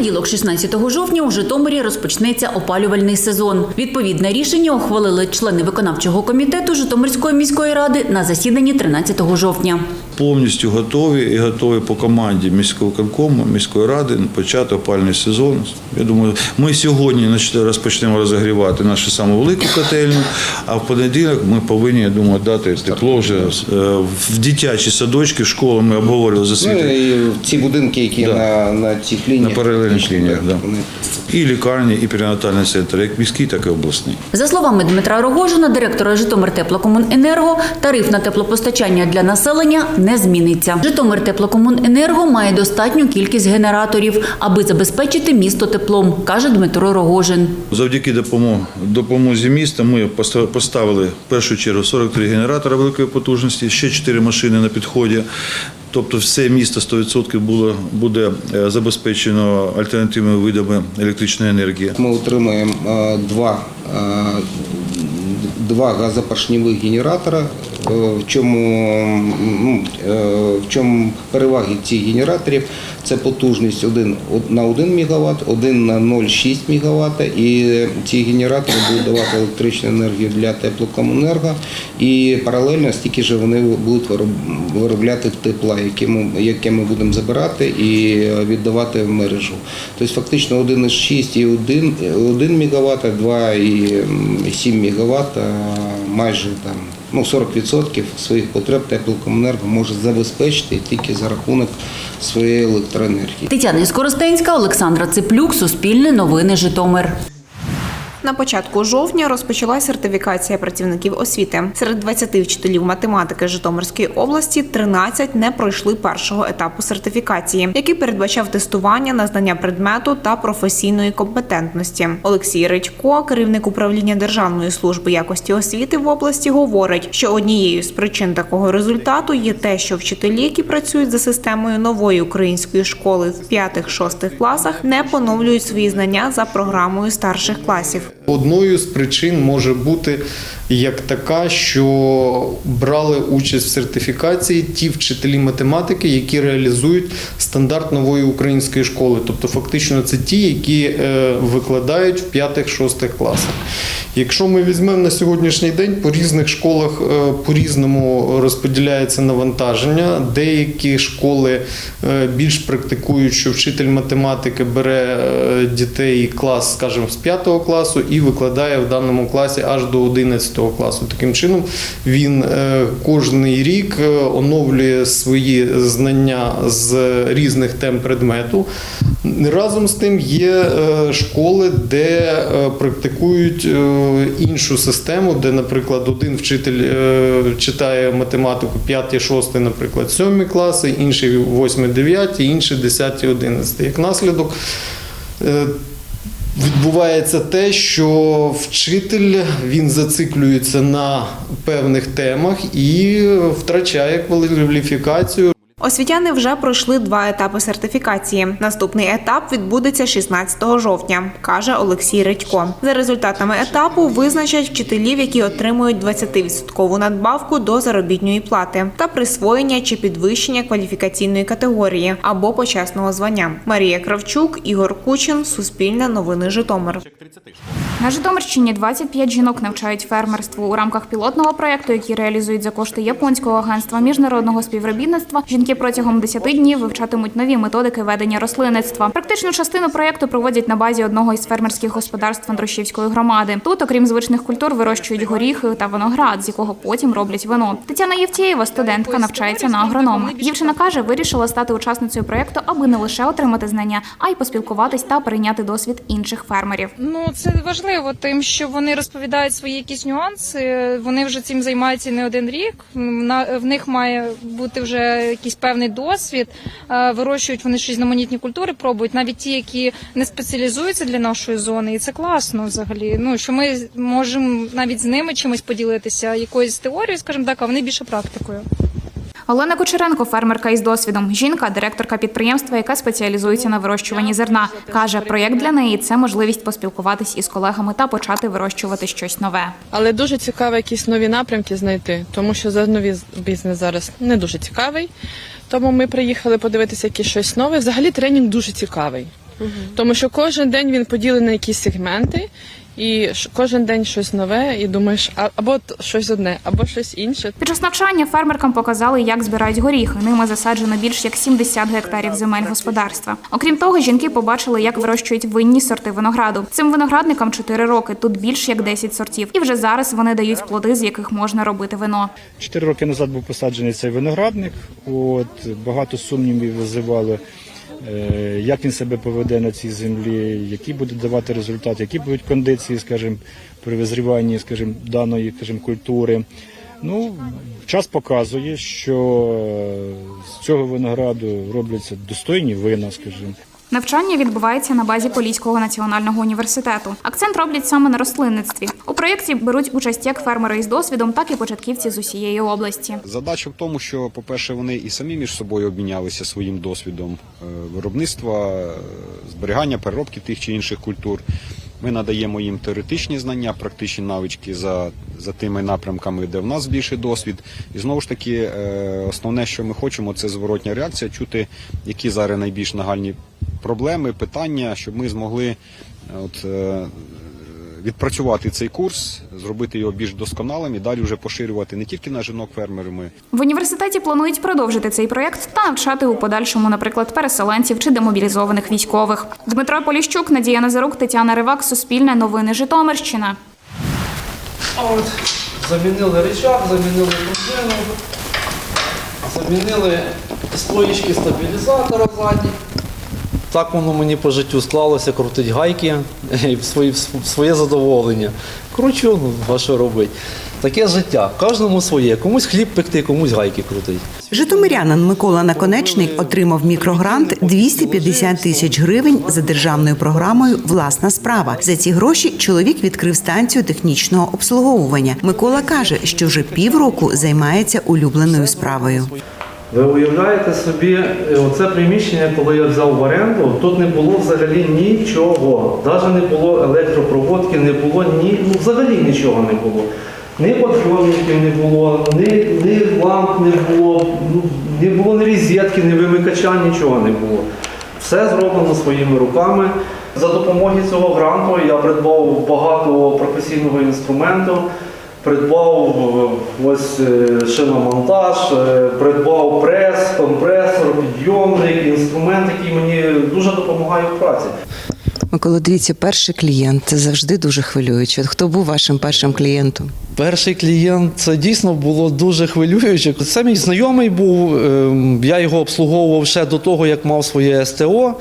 понеділок, 16 жовтня, у Житомирі розпочнеться опалювальний сезон. Відповідне рішення ухвалили члени виконавчого комітету Житомирської міської ради на засіданні 13 жовтня. повністю готові і готові по команді міського конкому, міської ради почати опальний сезон. Я думаю, ми сьогодні розпочнемо розігрівати нашу саму велику котельню, а в понеділок ми повинні, я думаю, дати тепло вже е, в дитячі садочки, в школи ми обговорювали за Ну і ці будинки, які Да. на, на цих лініях. На лініях, да. І лікарні, і перинатальний центр, як міський, так і обласний. За словами Дмитра Рогожина, директора Житомир Теплокомуненерго, тариф на теплопостачання для населення не зміниться. Житомир Теплокомуненерго має достатню кількість генераторів, аби забезпечити місто теплом, каже Дмитро Рогожин. Завдяки допомозі, допомозі міста ми поста- поставили в першу чергу 43 генератора великої потужності, ще 4 машини на підході. Тобто все місто 100% було, буде е, забезпечено альтернативними видами електричної енергії. Ми отримаємо е, два, е, два газопоршневих генератора. Е, В чому, е, в чому переваги цих генераторів? Це потужність один на 1 МВт, один на 0,6 МВт. І ці генератори будуть давати електричну енергію для теплокомунерго. І паралельно стільки ж вони будуть виробляти тепла, яке ми, будемо забирати і віддавати в мережу. Тобто фактично 1,6 і 1, 1 МВт, 2,7 МВт, майже там ну, 40% своїх потреб теплокомунерго може забезпечити тільки за рахунок своєї електроенергії. Тетяна Скоростенська, Олександра Циплюк, Суспільне новини Житомир. На початку жовтня розпочалась сертифікація працівників освіти. Серед 20 вчителів математики Житомирської області 13 не пройшли першого етапу сертифікації, який передбачав тестування на знання предмету та професійної компетентності. Олексій Редько, керівник управління Державної служби якості освіти в області, говорить, що однією з причин такого результату є те, що вчителі, які працюють за системою нової української школи в 5-6 класах, не поновлюють свої знання за програмою старших класів. Одною з причин може бути як така, що брали участь в сертифікації ті вчителі математики, які реалізують стандарт нової української школи. Тобто, фактично, це ті, які е, викладають в 5-6 класах. Якщо ми візьмемо на сьогоднішній день, по різних школах е, по-різному розподіляється навантаження. Деякі школи е, більш практикують, що вчитель математики бере дітей клас, скажімо, з 5 класу і викладає в даному класі аж до 11 класу. Таким чином він е, кожний рік е, оновлює свої знання з різних тем предмету. Разом з тим є е, школи, де практикують іншу систему, де, наприклад, один вчитель читає математику 5-6, наприклад, 7 класи, інший 8-9, інший 10-11. Як наслідок. Відбувається те, що вчитель він зациклюється на певних темах і втрачає кваліфікацію. Освітяни вже пройшли два етапи сертифікації. Наступний етап відбудеться 16 жовтня, каже Олексій Редько. За результатами етапу визначать вчителів, які отримують 20% надбавку до заробітної плати та присвоєння чи підвищення кваліфікаційної категорії або почесного звання. Марія Кравчук, Ігор Кучин, Суспільне новини Житомир. На Житомирщині 25 жінок навчають фермерству у рамках пілотного проєкту, який реалізують за кошти японського агентства міжнародного співробітництва. Жінки протягом 10 днів вивчатимуть нові методики ведення рослинництва. Практичну частину проєкту проводять на базі одного із фермерських господарств Андрушівської громади. Тут, окрім звичних культур, вирощують горіхи та виноград, з якого потім роблять вино. Тетяна Євтєєва, студентка, навчається на агронома. Дівчина каже, вирішила стати учасницею проєкту, аби не лише отримати знання, а й поспілкуватись та перейняти досвід інших фермерів. Ну це важливо, тим, що вони розповідають свої якісь нюанси. Вони вже цим займаються не один рік. В них має бути вже якийсь певний досвід. Е, Вирощують вони щось різноманітні культури, пробують навіть ті, які не спеціалізуються для нашої зони, і це класно взагалі. Ну що ми можемо навіть з ними чимось поділитися, якоюсь теорією, скажімо так, а вони більше практикою. Олена Кучеренко, фермерка із досвідом. Жінка, директорка підприємства, яке спеціалізується на вирощуванні зерна. Каже, проєкт для неї це можливість поспілкуватись із колегами та почати вирощувати щось нове. Але дуже цікаво якісь нові напрямки знайти, тому що зерновий бізнес зараз не дуже цікавий. Тому ми приїхали подивитися якесь щось нове. Взагалі тренінг дуже цікавий. Тому що кожен день він поділений на якісь сегменти, і кожен день щось нове, і думаєш, а- або щось одне, або щось інше. Під час навчання фермеркам показали, як збирають горіхи. Ними засаджено більш як 70 гектарів земель господарства. Окрім того, жінки побачили, як вирощують винні сорти винограду. Цим виноградникам 4 роки. Тут більш як 10 сортів. І вже зараз вони дають плоди, з яких можна робити вино. Чотири роки назад був посаджений цей виноградник. От багато сумнівів визивали, як він себе поведе на цій землі, які буде давати результати, які будуть кондиції, скажімо, при визріванні, скажімо, даної, скажімо, культури. Ну, час показує, що е, з цього винограду робляться достойні вина, скажімо. Навчання відбувається на базі Поліського національного університету. Акцент роблять саме на рослинництві. У проєкті беруть участь як фермери із досвідом, так і початківці з усієї області. Задача в тому, що, по-перше, вони і самі між собою обмінялися своїм досвідом е, виробництва, е, зберігання, переробки тих чи інших культур. Ми надаємо їм теоретичні знання, практичні навички за, за тими напрямками, де в нас більший досвід. І знову ж таки, е, основне, що ми хочемо, це зворотня реакція, чути, які зараз найбільш нагальні проблеми, питання, щоб ми змогли е, от, е, відпрацювати цей курс, зробити його більш досконалим і далі вже поширювати не тільки на жінок-фермерів. Ми В університеті планують продовжити цей проєкт та навчати у подальшому, наприклад, переселенців чи демобілізованих військових. Дмитро Поліщук, Надія Назарук, Тетяна Ривак, Суспільне новини Житомирщина. А от замінили рычаг, замінили пружину, замінили стоїчки стабілізатора задні. Так воно мені по життю склалося, крутить гайки і в своє задоволення. Кручу, ну а що робити? Таке життя. Кожному своє. Комусь хліб пекти, комусь гайки крутить. Житомирянин Микола Наконечник отримав мікрогрант 250 тисяч гривень за державною програмою Власна справа. За ці гроші чоловік відкрив станцію технічного обслуговування. Микола каже, що вже півроку займається улюбленою справою. Ви уявляєте собі, е, оце приміщення, коли я взяв в оренду, тут не було взагалі нічого. Навіть не було електропроводки, не було ні, ну взагалі нічого не було. Ні подйомників не було, ні, ні ламп не було, ну, не було ні розетки, ні вимикача, нічого не було. Все зроблено своїми руками. За допомогою цього гранту я придбав багато професійного інструменту. Придбав е, ось е, шиномонтаж, е, придбав прес, компресор, підйомник, інструмент, який мені дуже допомагає в праці. Микола, дивіться, перший клієнт це завжди дуже хвилююче. Хто був вашим першим клієнтом? Перший клієнт це дійсно було дуже хвилююче. Це мій знайомий був. ем, Я його обслуговував ще до того, як мав своє СТО.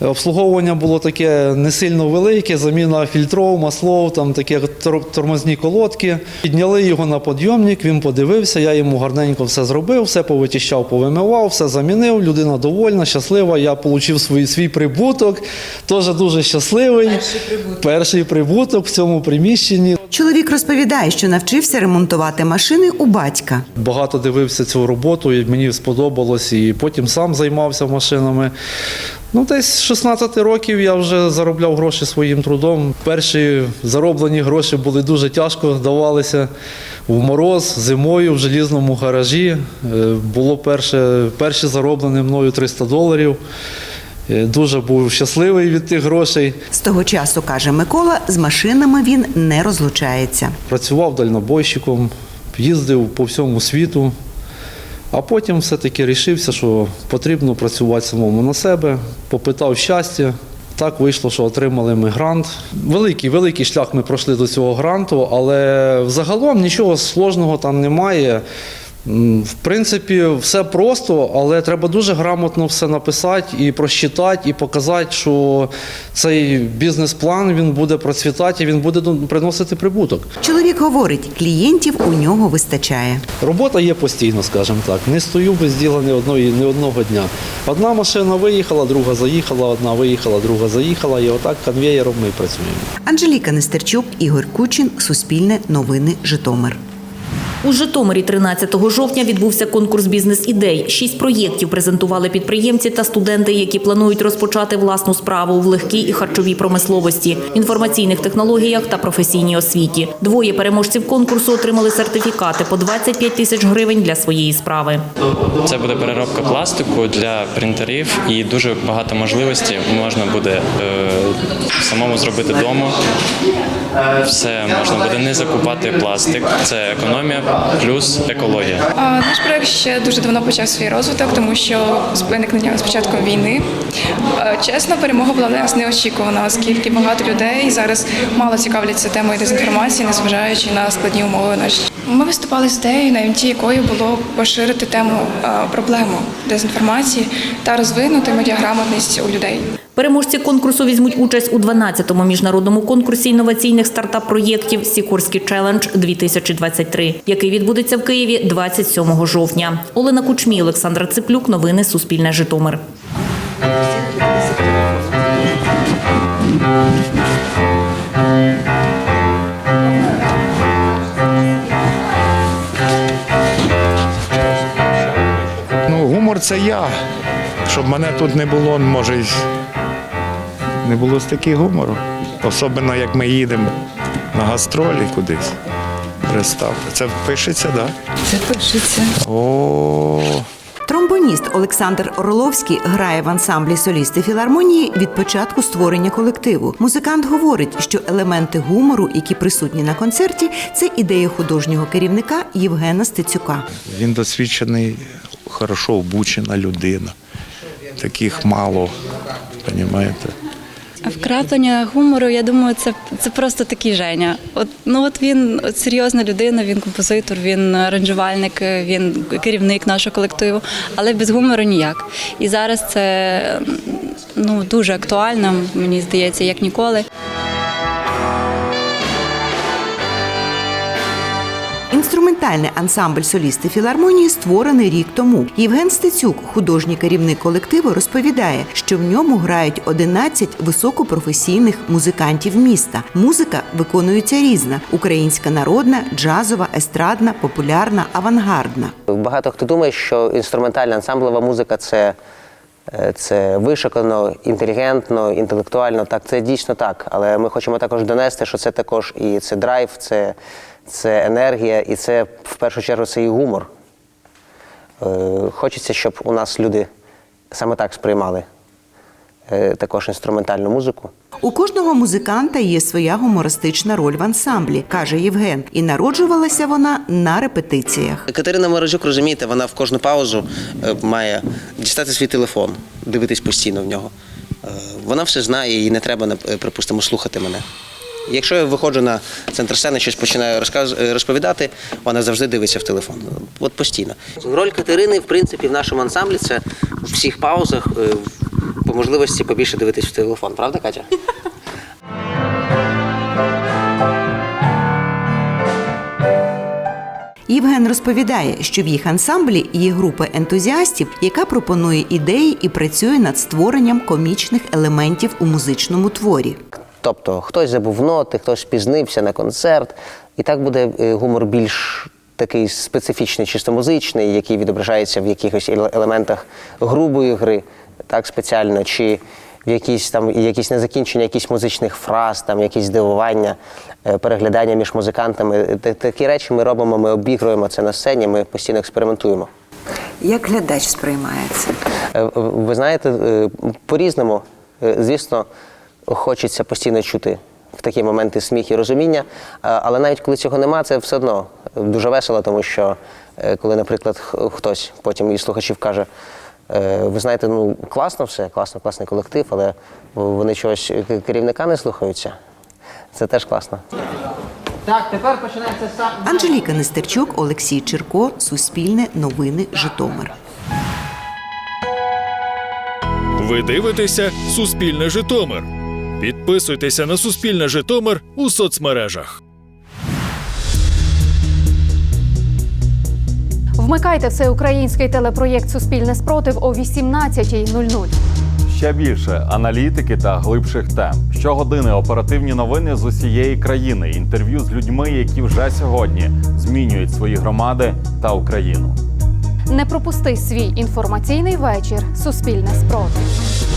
Обслуговування було таке не сильно велике, заміна фільтров, маслов, там такі тор- тормозні колодки. Підняли його на підйомник, він подивився, я йому гарненько все зробив, все повичищав, повимивав, все замінив. Людина довольна, щаслива. Я отримав свій, свій прибуток. Теж дуже щасливий. Перший прибуток. Перший прибуток в цьому приміщенні. Чоловік розповідає, що навчився ремонтувати машини у батька. Багато дивився цю роботу, і мені сподобалось, і потім сам займався машинами. Ну, десь з 16 років я вже заробляв гроші своїм трудом. Перші зароблені гроші були дуже тяжко, давалися в мороз, зимою в желізному гаражі. Е, Було перше, перші зароблені мною 300 доларів. Е, Дуже був щасливий від тих грошей. З того часу, каже Микола, з машинами він не розлучається. Працював дальнобойщиком, їздив по всьому світу, а потім все-таки рішився, що потрібно працювати самому на себе, попитав щастя. Так вийшло, що отримали ми грант. Великий, великий шлях ми пройшли до цього гранту, але взагалом нічого сложного там немає. В принципі, все просто, але треба дуже грамотно все написати і просчитати, і показати, що цей бізнес-план він буде процвітати, і він буде приносити прибуток. Чоловік говорить, клієнтів у нього вистачає. Робота є постійно, скажімо так. Не стою без діла ні одної ні одного дня. Одна машина виїхала, друга заїхала, одна виїхала, друга заїхала, і отак конвеєром ми працюємо. Анжеліка Нестерчук, Ігор Кучин, Суспільне новини, Житомир. У Житомирі 13 жовтня відбувся конкурс бізнес-ідей. Шість проєктів презентували підприємці та студенти, які планують розпочати власну справу в легкій і харчовій промисловості, інформаційних технологіях та професійній освіті. Двоє переможців конкурсу отримали сертифікати по 25 тисяч гривень для своєї справи. Це буде переробка пластику для принтерів і дуже багато можливостей можна буде е, самому зробити вдома. Все можна буде не закупати пластик. Це економія плюс екологія. Наш проект ще дуже давно почав свій розвиток, тому що з виникнення з початком війни. е, Чесно, перемога була для нас неочікувана, оскільки багато людей зараз мало цікавляться темою дезінформації, незважаючи на складні умови наші. Ми виступали з ідеєю, на МТ якої було поширити тему е, проблему дезінформації та розвинути медіаграмотність у людей. Переможці конкурсу візьмуть участь у 12-му міжнародному конкурсі інноваційних стартап-проєктів Сікорський челендж 2023, який відбудеться в Києві 27 жовтня. Олена Кучмій, Олександра Циплюк. Новини Суспільне Житомир. Ну, це я. Щоб мене тут не було, може, не було стільки гумору. Особливо, як ми їдемо на гастролі кудись. Представте. Це пишеться, так? Да? Це пишеться. О, Тромбоніст Олександр Орловський грає в ансамблі солісти філармонії від початку створення колективу. Музикант говорить, що елементи гумору, які присутні на концерті, це ідея художнього керівника Євгена Стецюка. він досвідчений, хорошо обучена людина. Таких мало, розумієте? Вкраплення гумору, я думаю, це, це просто такий Женя. От, ну от він от серйозна людина, він композитор, він аранжувальник, він керівник нашого колективу, але без гумору ніяк. І зараз це ну, дуже актуально, мені здається, як ніколи. Інструментальний ансамбль солісти філармонії створений рік тому. Євген Стецюк, художній керівник колективу, розповідає, що в ньому грають 11 високопрофесійних музикантів міста. Музика виконується різна: українська народна, джазова, естрадна, популярна, авангардна. Багато хто думає, що інструментальна ансамблева музика це, е, це вишукано, інтелігентно, інтелектуально. Так, це дійсно так. Але ми хочемо також донести, що це також і це драйв, це, це енергія, і це в першу чергу це і гумор. Е, Хочеться, щоб у нас люди саме так сприймали е, також інструментальну музику. У кожного музиканта є своя гумористична роль в ансамблі, каже Євген, і народжувалася вона на репетиціях. Катерина Морозюк, розумієте, вона в кожну паузу е, має дістати свій телефон, дивитись постійно в нього. Вона все знає, їй не треба, припустимо, слухати мене. Якщо я виходжу на центр сцени, щось починаю розказ- е, розповідати, вона завжди дивиться в телефон. От постійно. Роль Катерини, в принципі, в нашому ансамблі це в всіх паузах е, по можливості побільше дивитись в телефон, правда, Катя? Євген розповідає, що в їх ансамблі є група ентузіастів, яка пропонує ідеї і працює над створенням комічних елементів у музичному творі. Тобто хтось забув ноти, хтось спізнився на концерт, і так буде е, гумор більш такий специфічний, чисто музичний, який відображається в якихось елементах грубої гри, так спеціально, чи в якісь там якісь незакінчення якісь музичних фраз, там якісь здивування, е, переглядання між музикантами. Такі речі ми робимо, ми обігруємо це на сцені, ми постійно експериментуємо. Як глядач сприймається? Е, Ви знаєте, е, по-різному, Е, звісно, хочеться постійно чути в такі моменти сміх і розуміння, але навіть коли цього нема, це все одно дуже весело, тому що е, коли, наприклад, хтось потім із слухачів каже, е, ви знаєте, ну класно все, класно, класний колектив, але вони чогось е, керівника не слухаються. Це теж класно. Так, тепер починається сам. Анжеліка Нестерчук, Олексій Черко, Суспільне, Новини, Житомир. Ви дивитеся Суспільне Житомир. Підписуйтеся на Суспільне Житомир у соцмережах. Вмикайте всеукраїнський телепроєкт Суспільне спротив о 18.00. Ще більше аналітики та глибших тем. Щогодини оперативні новини з усієї країни. Інтерв'ю з людьми, які вже сьогодні змінюють свої громади та Україну. Не пропусти свій інформаційний вечір. Суспільне спротив.